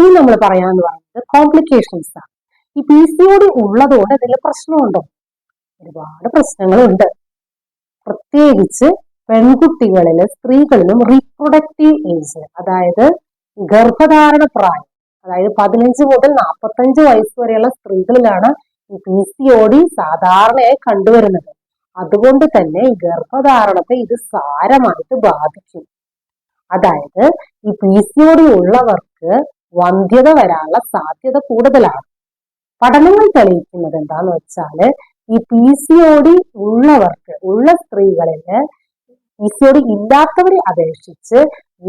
ഇനി നമ്മൾ പറയാന്ന് പറയുന്നത് കോംപ്ലിക്കേഷൻസ് ആണ്. ഈ പി സി ഒ ഡി ഉള്ളതുകൊണ്ട് ഇതിൽ പ്രശ്നമുണ്ടോ. ഒരുപാട് പ്രശ്നങ്ങളുണ്ട്. പ്രത്യേകിച്ച് പെൺകുട്ടികളിലും സ്ത്രീകളിലും റീപ്രൊഡക്റ്റീവ് ഏജ് അതായത് ഗർഭധാരണ പ്രായം അതായത് പതിനഞ്ച് മുതൽ നാൽപ്പത്തഞ്ച് വയസ്സ് വരെയുള്ള സ്ത്രീകളിലാണ് ഈ പി സി ഒ ഡി സാധാരണയായി കണ്ടുവരുന്നത്. അതുകൊണ്ട് തന്നെ ഈ ഗർഭധാരണത്തെ ഇത് സാരമായിട്ട് ബാധിക്കും. അതായത് ഈ പി സി ഒ ഡി ഉള്ളവർക്ക് വന്ധ്യത വരാനുള്ള സാധ്യത കൂടുതലാണ്. പഠനങ്ങൾ തെളിയിക്കുന്നത് എന്താന്ന് വെച്ചാൽ ഈ പി സി ഒ ഡി ഉള്ളവർക്ക് ഉള്ള സ്ത്രീകളിൽ പി സി ഒ ഡി ഇല്ലാത്തവരെ അപേക്ഷിച്ച്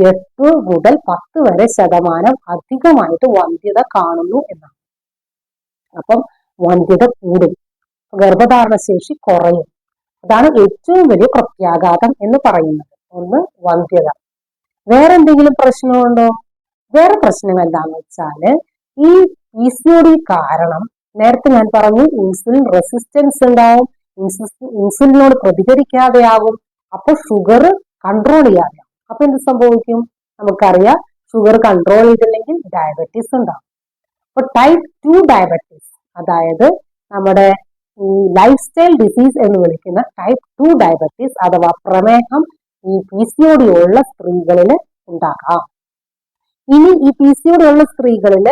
എട്ട് മുതൽ പത്ത് വരെ ശതമാനം അധികമായിട്ട് വന്ധ്യത കാണുന്നു എന്നാണ്. അപ്പം വന്ധ്യത കൂടും. ഗർഭധാരണ ശേഷി കുറയും. അതാണ് ഏറ്റവും വലിയ പ്രത്യാഘാതം എന്ന് പറയുന്നത്. ഒന്ന് വന്ധ്യത. വേറെന്തെങ്കിലും പ്രശ്നമുണ്ടോ? വേറെ പ്രശ്നങ്ങൾ എന്താന്ന് വെച്ചാൽ ഈ പി സി ഒ ഡി കാരണം നേരത്തെ ഞാൻ പറഞ്ഞു ഇൻസുലിൻ റെസിസ്റ്റൻസ് ഉണ്ടാവും ഇൻസുലിനോട് പ്രതികരിക്കാതെയാകും അപ്പൊ ഷുഗർ കൺട്രോൾ ചെയ്യാതെ അപ്പൊ എന്ത് സംഭവിക്കും? നമുക്കറിയാം ഷുഗർ കൺട്രോൾ ചെയ്തില്ലെങ്കിൽ ഡയബറ്റീസ് ഉണ്ടാവും. അപ്പൊ ടൈപ്പ് ടു ഡയബറ്റീസ് അതായത് നമ്മുടെ ഈ ലൈഫ് സ്റ്റൈൽ ഡിസീസ് എന്ന് വിളിക്കുന്ന ടൈപ്പ് ടു ഡയബറ്റീസ് അഥവാ പ്രമേഹം ഈ പി സി ഒ ഉള്ള സ്ത്രീകളിൽ ഉണ്ടാകാം. ഇനി ഈ പി സി ഉള്ള സ്ത്രീകളിൽ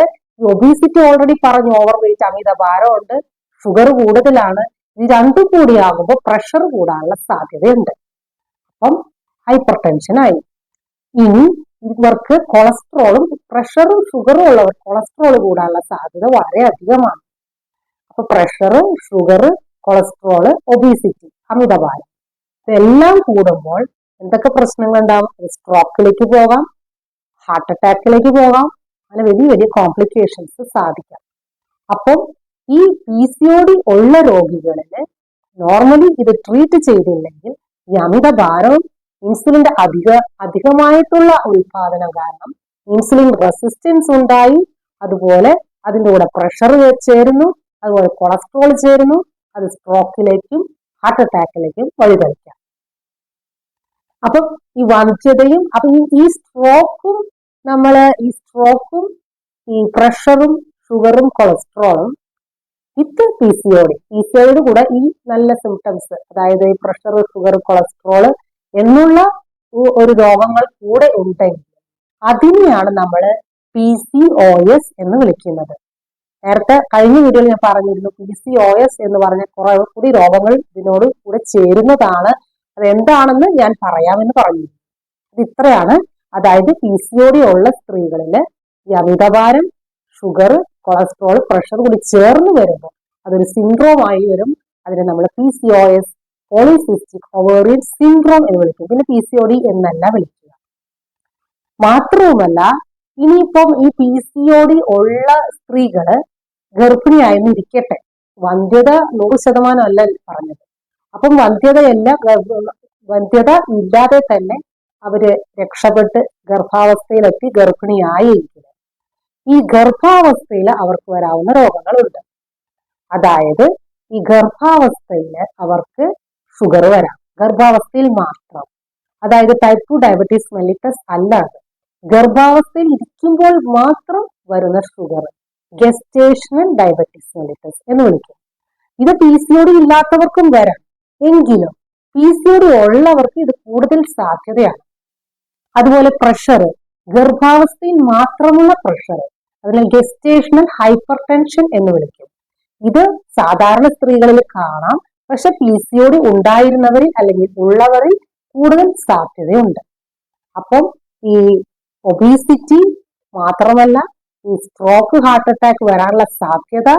ഒബീസിറ്റി ഓൾറെഡി പറഞ്ഞു ഓവർ വെയിറ്റ് അമിത ഭാരമുണ്ട് ഷുഗർ കൂടുതലാണ്. ഇത് രണ്ടും കൂടിയാകുമ്പോൾ പ്രഷർ കൂടാനുള്ള സാധ്യതയുണ്ട്. അപ്പം ഹൈപ്പർ ടെൻഷനായി ഇനി ഇവർക്ക് കൊളസ്ട്രോളും പ്രഷറും ഷുഗറും ഉള്ളവർ കൊളസ്ട്രോൾ കൂടാനുള്ള സാധ്യത വളരെ അധികമാണ്. അപ്പൊ പ്രഷർ ഷുഗർ കൊളസ്ട്രോൾ ഒബീസിറ്റി അമിതഭാരം. ഇതെല്ലാം കൂടുമ്പോൾ എന്തൊക്കെ പ്രശ്നങ്ങൾ ഉണ്ടാവും സ്ട്രോക്കിലേക്ക് പോകാം ഹാർട്ട് അറ്റാക്കിലേക്ക് പോകാം. അങ്ങനെ വലിയ വലിയ കോംപ്ലിക്കേഷൻസ് സാധിക്കാം. അപ്പം ഈ പി സി ഒ ഡി ഉള്ള രോഗികളിൽ നോർമലി ഇത് ട്രീറ്റ് ചെയ്തില്ലെങ്കിൽ ഈ അമിതഭാരവും ഇൻസുലിന്റെ അധിക അധികമായിട്ടുള്ള ഉൽപാദനം കാരണം ഇൻസുലിൻ റെസിസ്റ്റൻസ് ഉണ്ടായി. അതുപോലെ അതിന്റെ കൂടെ പ്രഷർ ചേരുന്നു. അതുപോലെ കൊളസ്ട്രോൾ ചേരുന്നു. അത് സ്ട്രോക്കിലേക്കും ഹാർട്ട് അറ്റാക്കിലേക്കും വഴിതെളിക്കാം. അപ്പം ഈ വന്ധ്യതയും അപ്പൊ ഈ സ്ട്രോക്കും നമ്മൾ ഈ സ്ട്രോക്കും ഈ പ്രഷറും ഷുഗറും കൊളസ്ട്രോളും with P C O D P C ഒയുടെ കൂടെ ഈ നല്ല സിംറ്റംസ് അതായത് ഈ പ്രഷർ ഷുഗർ കൊളസ്ട്രോൾ എന്നുള്ള ഒരു രോഗങ്ങൾ കൂടെ ഉണ്ടെങ്കിൽ അതിനെയാണ് നമ്മൾ പി സി ഒ എസ് എന്ന് വിളിക്കുന്നത്. നേരത്തെ കഴിഞ്ഞ വീഡിയോയിൽ ഞാൻ പറഞ്ഞിരുന്നു പി സി ഒ എസ് എന്ന് പറഞ്ഞ കുറെ കൂടി രോഗങ്ങൾ ഇതിനോട് കൂടെ ചേരുന്നതാണ്. അത് എന്താണെന്ന് ഞാൻ പറയാമെന്ന് പറഞ്ഞിരുന്നു. ഇത് ഇത്രയാണ് അതായത് പി സി ഒ ഡി ഉള്ള സ്ത്രീകളിൽ ഈ അമിതഭാരം ഷുഗർ കൊളസ്ട്രോൾ പ്രഷർ കൂടി ചേർന്ന് വരുമ്പോൾ അതൊരു സിൻഡ്രോം ആയി വരും. അതിനെ നമ്മൾ P C O S polycystic ovarian syndrome എന്ന് വിളിക്കും. പിന്നെ പി സി ഒ ഡി എന്നല്ല വിളിക്കുക. മാത്രവുമല്ല ഇനിയിപ്പം ഈ പി സി ഒ ഡി ഉള്ള സ്ത്രീകൾ ഗർഭിണിയായിരുന്നു ഇരിക്കട്ടെ. വന്ധ്യത നൂറ് ശതമാനം അല്ല പറഞ്ഞത്. അപ്പം വന്ധ്യതയല്ല വന്ധ്യത ഇല്ലാതെ തന്നെ അവർ രക്ഷപ്പെട്ട് ഗർഭാവസ്ഥയിലെത്തി ഗർഭിണിയായെങ്കിൽ ഈ ഗർഭാവസ്ഥയിൽ അവർക്ക് വരാവുന്ന രോഗങ്ങളുണ്ട്. അതായത് ഈ ഗർഭാവസ്ഥയിൽ അവർക്ക് ഷുഗർ വരാം. ഗർഭാവസ്ഥയിൽ മാത്രം. അതായത് ടൈപ്പ് ടു ഡയബറ്റീസ് മെലിറ്റസ് അല്ലാതെ ഗർഭാവസ്ഥയിൽ ഇരിക്കുമ്പോൾ മാത്രം വരുന്ന ഷുഗർ ഗെസ്റ്റേഷണൽ ഡയബറ്റീസ് മെലിറ്റസ് എന്ന് വിളിക്കും. ഇത് പി സി ഒ ഡി ഇല്ലാത്തവർക്കും വരാം. എങ്കിലും പി സി ഒ ഡി ഉള്ളവർക്ക് ഇത് കൂടുതൽ സാധ്യതയാണ്. അതുപോലെ പ്രഷർ ഗർഭാവസ്ഥയിൽ മാത്രമുള്ള പ്രഷർ അതിനെ ഗെസ്റ്റേഷണൽ ഹൈപ്പർ ടെൻഷൻ എന്ന് വിളിക്കും. ഇത് സാധാരണ സ്ത്രീകളിൽ കാണാം. പക്ഷെ പി സി ഒ ഡി ഉണ്ടായിരുന്നവരിൽ അല്ലെങ്കിൽ ഉള്ളവരിൽ കൂടുതൽ സാധ്യതയുണ്ട്. അപ്പം ഈ ഒബീസിറ്റി മാത്രമല്ല ഈ സ്ട്രോക്ക് ഹാർട്ട് അറ്റാക്ക് വരാനുള്ള സാധ്യത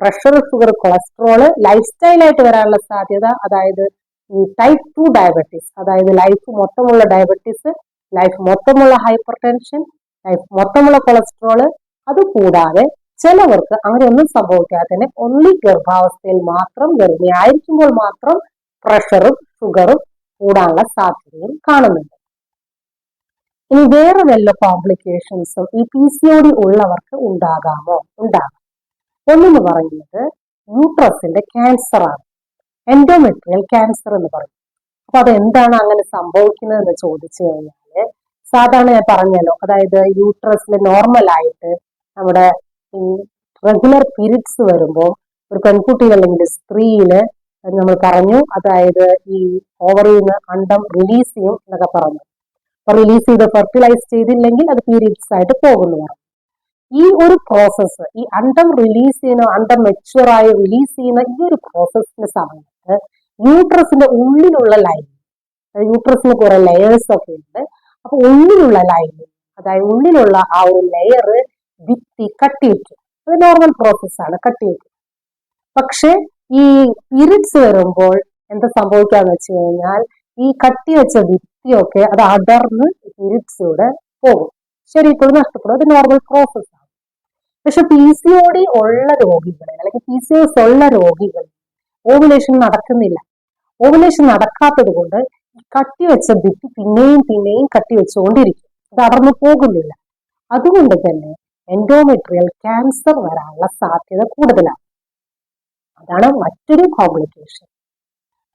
പ്രഷർ ഷുഗർ കൊളസ്ട്രോൾ ലൈഫ് സ്റ്റൈലായിട്ട് വരാനുള്ള സാധ്യത അതായത് ഈ ടൈപ്പ് ടു ഡയബറ്റീസ് അതായത് ലൈഫ് മൊത്തമുള്ള ഡയബറ്റീസ് ലൈഫ് മൊത്തമുള്ള ഹൈപ്പർ ടെൻഷൻ ലൈഫ് മൊത്തമുള്ള കൊളസ്ട്രോൾ അതുകൂടാതെ ചിലവർക്ക് അങ്ങനെയൊന്നും സംഭവിക്കാതെ തന്നെ ഒന്നി ഗർഭാവസ്ഥയിൽ മാത്രം ഗർഭിണിയായിരിക്കുമ്പോൾ മാത്രം പ്രഷറും ഷുഗറും കൂടാനുള്ള സാധ്യതയും കാണുന്നുണ്ട്. ഇനി വേറെ വല്ല കോംപ്ലിക്കേഷൻസും ഈ പി സി ഒ ഡി ഉള്ളവർക്ക് ഉണ്ടാകാമോ? ഉണ്ടാകാം. ഒന്നെന്ന് പറയുന്നത് യൂട്രസിന്റെ ക്യാൻസർ ആണ്. എൻഡോമെട്രിയൽ ക്യാൻസർ എന്ന് പറയും. അപ്പൊ അത് എന്താണ് അങ്ങനെ സംഭവിക്കുന്നത് എന്ന് ചോദിച്ചു കഴിഞ്ഞാൽ സാധാരണ ഞാൻ പറഞ്ഞല്ലോ. അതായത് യൂട്രസിൽ നോർമൽ ആയിട്ട് നമ്മുടെ റെഗുലർ പീരീഡ്സ് വരുമ്പോൾ ഒരു പെൺകുട്ടി അല്ലെങ്കിൽ സ്ത്രീയിൽ നമ്മൾ പറഞ്ഞു. അതായത് ഈ ഓവറിൽ നിന്ന് അണ്ടം റിലീസ് ചെയ്യും എന്നൊക്കെ പറഞ്ഞു. അപ്പൊ റിലീസ് ചെയ്ത് ഫെർട്ടിലൈസ് ചെയ്തില്ലെങ്കിൽ അത് പീരീഡ്സ് ആയിട്ട് പോകുന്നു. പറഞ്ഞു ഈ ഒരു പ്രോസസ്സ് ഈ അണ്ടം റിലീസ് ചെയ്യുന്ന അണ്ടം മെച്ചുവറായി റിലീസ് ചെയ്യുന്ന ഈ ഒരു പ്രോസസ്സിന്റെ സമയത്ത് യൂട്രസിന്റെ ഉള്ളിലുള്ള ലൈൻ യൂട്രസിന് കുറെ ലെയേഴ്സ് ഒക്കെ ഉണ്ട്. അപ്പൊ ഉള്ളിലുള്ള ലൈനിങ് അതായത് ഉള്ളിലുള്ള ആ ഒരു ലെയർ ഭിത്തി കട്ടിയിട്ടു അത് നോർമൽ പ്രോസസ്സാണ് കട്ടിയിട്ടു പക്ഷെ ഈ പീരിയഡ്സ് വരുമ്പോൾ എന്താ സംഭവിക്കാന്ന് വെച്ച് കഴിഞ്ഞാൽ ഈ കട്ടി വെച്ച ഭിത്തിയൊക്കെ അത് അടർന്ന് പീരിയഡ്സിലൂടെ പോകും. ശരീരത്തോട് നഷ്ടപ്പെടും. അത് നോർമൽ പ്രോസസ് ആണ്. പക്ഷെ പി സി ഒ ഡി ഉള്ള രോഗികളിൽ അല്ലെങ്കിൽ പി സി എസ് ഉള്ള രോഗികൾ ഓവുലേഷൻ നടക്കുന്നില്ല. ഓവുലേഷൻ നടക്കാത്തത് കൊണ്ട് കട്ടി വെച്ച ഭിത്തി പിന്നെയും പിന്നെയും കട്ടി വെച്ചുകൊണ്ടിരിക്കും അത് അടർന്നു പോകുന്നില്ല. അതുകൊണ്ട് തന്നെ എൻഡോമെട്രിയൽ ക്യാൻസർ വരാനുള്ള സാധ്യത കൂടുതലാണ്. അതാണ് മറ്റൊരു കോംപ്ലിക്കേഷൻ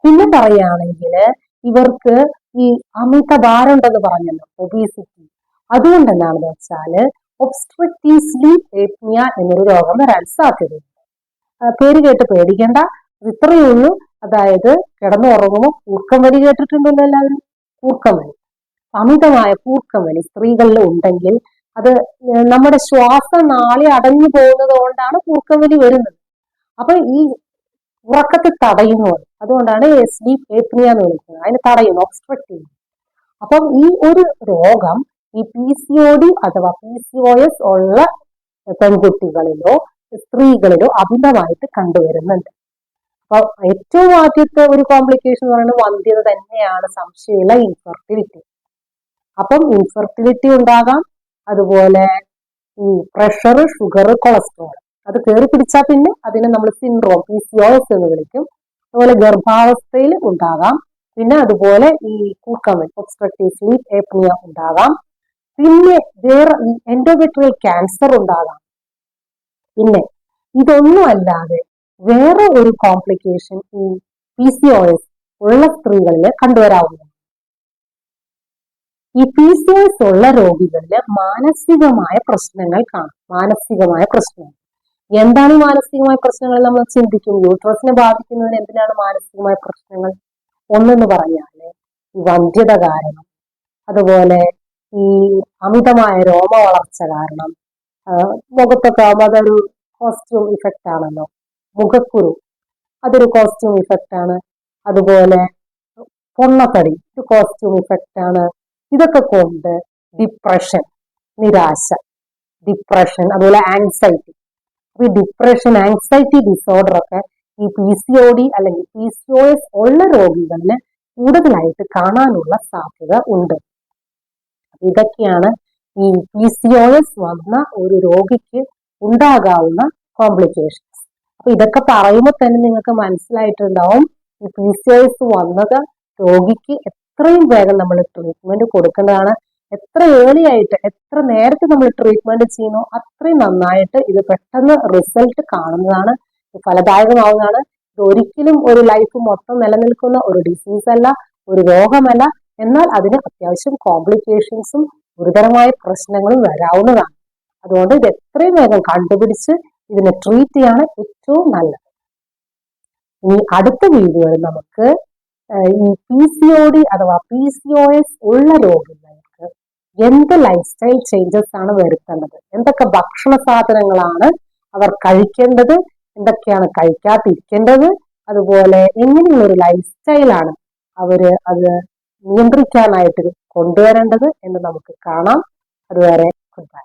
പിന്നെ പറയുകയാണെങ്കിൽ ഇവർക്ക് ഈ അമിത ഭാരമുണ്ടെന്ന് പറഞ്ഞല്ലോ ഒബീസിറ്റി അതുകൊണ്ട് എന്താണെന്ന് വെച്ചാൽ ഒബ്സ്ട്രക്റ്റീവ് സ്ലീപ് ഏപ്നിയ എന്നൊരു രോഗം വരാൻ സാധ്യതയുണ്ട്. പേര് കേട്ട് പേടിക്കേണ്ട. ഇത്രയേ ഉള്ളൂ. അതായത് കിടന്നുറങ്ങുമ്പോൾ കൂർക്കം വലി കേട്ടിട്ടുണ്ടല്ലോ എല്ലാവരും? കൂർക്കം വലി അമിതമായ കൂർക്കം വലി സ്ത്രീകളിൽ ഉണ്ടെങ്കിൽ അത് നമ്മുടെ ശ്വാസം നാളെ അടഞ്ഞു പോകുന്നത് കൊണ്ടാണ് കൂർക്കം വലി വരുന്നത്. അപ്പൊ ഈ ഉറക്കത്തെ തടയുന്നു അതുകൊണ്ടാണ് സ്ലീപ്പ് ഏപ്നിയ എന്ന് വിളിക്കുന്നത്. അതിന് തടയുന്നു ഒബ്സ്ട്രക്ട് ചെയ്യുന്നു. അപ്പം ഈ ഒരു രോഗം ഈ പി സി ഒ ഡി അഥവാ പി സി ഒ എസ് ഉള്ള പെൺകുട്ടികളിലോ സ്ത്രീകളിലോ അമിതമായിട്ട് കണ്ടുവരുന്നുണ്ട്. അപ്പൊ ഏറ്റവും ആദ്യത്തെ ഒരു കോംപ്ലിക്കേഷൻ എന്ന് പറയുന്നത് വന്ധ്യത തന്നെയാണ്. സംശയമുള്ള ഇൻഫെർട്ടിലിറ്റി അപ്പം ഇൻഫെർട്ടിലിറ്റി ഉണ്ടാകാം. അതുപോലെ ഈ പ്രഷർ ഷുഗർ കൊളസ്ട്രോൾ അത് കയറി പിടിച്ചാൽ പിന്നെ അതിനെ നമ്മൾ സിൻഡ്രോം പി സി ഓസ് എന്ന് വിളിക്കും. അതുപോലെ ഗർഭാവസ്ഥയിൽ ഉണ്ടാകാം. പിന്നെ അതുപോലെ ഈ കൂക്കമൻ ഒബ്സ്ട്രക്റ്റീവ് സ്ലീപ്പ് ഏപ്നിയ ഉണ്ടാകാം. പിന്നെ വേറെ എൻഡോമെട്രിയൽ ക്യാൻസർ ഉണ്ടാകാം. പിന്നെ ഇതൊന്നും അല്ലാതെ വേറെ ഒരു കോംപ്ലിക്കേഷൻ ഈ പി സി ഒ എസ് ഉള്ള സ്ത്രീകളിൽ കണ്ടുവരാവുന്നതാണ്. ഈ പി സി എസ് ഉള്ള രോഗികളിൽ മാനസികമായ പ്രശ്നങ്ങൾ കാണും. മാനസികമായ പ്രശ്നങ്ങൾ. എന്താണ് മാനസികമായ പ്രശ്നങ്ങൾ നമ്മൾ ചിന്തിക്കും? യൂട്രസിനെ ബാധിക്കുന്നതിന് എന്തിനാണ് മാനസികമായ പ്രശ്നങ്ങൾ? ഒന്നെന്ന് പറഞ്ഞാൽ ഈ വന്ധ്യത കാരണം അതുപോലെ ഈ അമിതമായ രോമ വളർച്ച കാരണം മുഖത്തൊക്കെ അതൊരു കോസ്റ്റ്യൂം ഇഫക്റ്റ് ആണല്ലോ. മുഖക്കുരു. അതൊരു കോസ്റ്റ്യൂം ഇഫക്റ്റ് ആണ്. അതുപോലെ പൊണ്ണത്തടി ഒരു കോസ്റ്റ്യൂം ഇഫക്റ്റ് ആണ്. ഇതൊക്കെ കൊണ്ട് ഡിപ്രഷൻ നിരാശ ഡിപ്രഷൻ അതുപോലെ ആൻസൈറ്റി ഈ ഡിപ്രഷൻ ആങ്സൈറ്റി ഡിസോർഡർ ഒക്കെ ഈ പി സി ഒ ഡി അല്ലെങ്കിൽ പി സി ഒ എസ് ഉള്ള രോഗികളിൽ കൂടുതലായിട്ട് കാണാനുള്ള സാധ്യത ഉണ്ട്. ഇതൊക്കെയാണ് ഈ പി സി ഒ എസ് വന്ന ഒരു രോഗിക്ക് ഉണ്ടാകാവുന്ന കോംപ്ലിക്കേഷൻസ് അപ്പൊ ഇതൊക്കെ പറയുമ്പോൾ തന്നെ നിങ്ങൾക്ക് മനസ്സിലായിട്ടുണ്ടാവും ഈ പി സി ഐസ് വന്നത് രോഗിക്ക് എത്രയും വേഗം നമ്മൾ ട്രീറ്റ്മെന്റ് കൊടുക്കേണ്ടതാണ്. എത്ര ഏർലി ആയിട്ട് എത്ര നേരത്തെ നമ്മൾ ട്രീറ്റ്മെന്റ് ചെയ്യുന്നു അത്രയും നന്നായിട്ട് ഇത് പെട്ടെന്ന് റിസൾട്ട് കാണുന്നതാണ്. ഫലദായകമാവുന്നതാണ്. ഇത് ഒരിക്കലും ഒരു ലൈഫ് മൊത്തം നിലനിൽക്കുന്ന ഒരു ഡിസീസ് അല്ല ഒരു രോഗമല്ല. എന്നാൽ അതിന് അത്യാവശ്യം കോംപ്ലിക്കേഷൻസും ഗുരുതരമായ പ്രശ്നങ്ങളും വരാവുന്നതാണ്. അതുകൊണ്ട് ഇത് എത്രയും വേഗം കണ്ടുപിടിച്ച് ഇതിനെ ട്രീറ്റ് ചെയ്യാണ് ഏറ്റവും നല്ലത്. ഇനി അടുത്ത വീഡിയോയിൽ നമുക്ക് ഈ പി സി ഒ ഡി അഥവാ പി സി ഒ എസ് ഉള്ള രോഗികൾക്ക് എന്ത് ലൈഫ് സ്റ്റൈൽ ചേഞ്ചസ് ആണ് വരുത്തേണ്ടത്? എന്തൊക്കെ ഭക്ഷണ സാധനങ്ങളാണ് അവർ കഴിക്കേണ്ടത്? എന്തൊക്കെയാണ് കഴിക്കാതിരിക്കേണ്ടത്? അതുപോലെ എങ്ങനെയുള്ള ഒരു ലൈഫ് സ്റ്റൈലാണ് അവർ അത് നിയന്ത്രിക്കാനായിട്ട് കൊണ്ടുവരേണ്ടത് എന്ന് നമുക്ക് കാണാം. അതുവരെ ഗുഡ് ബൈ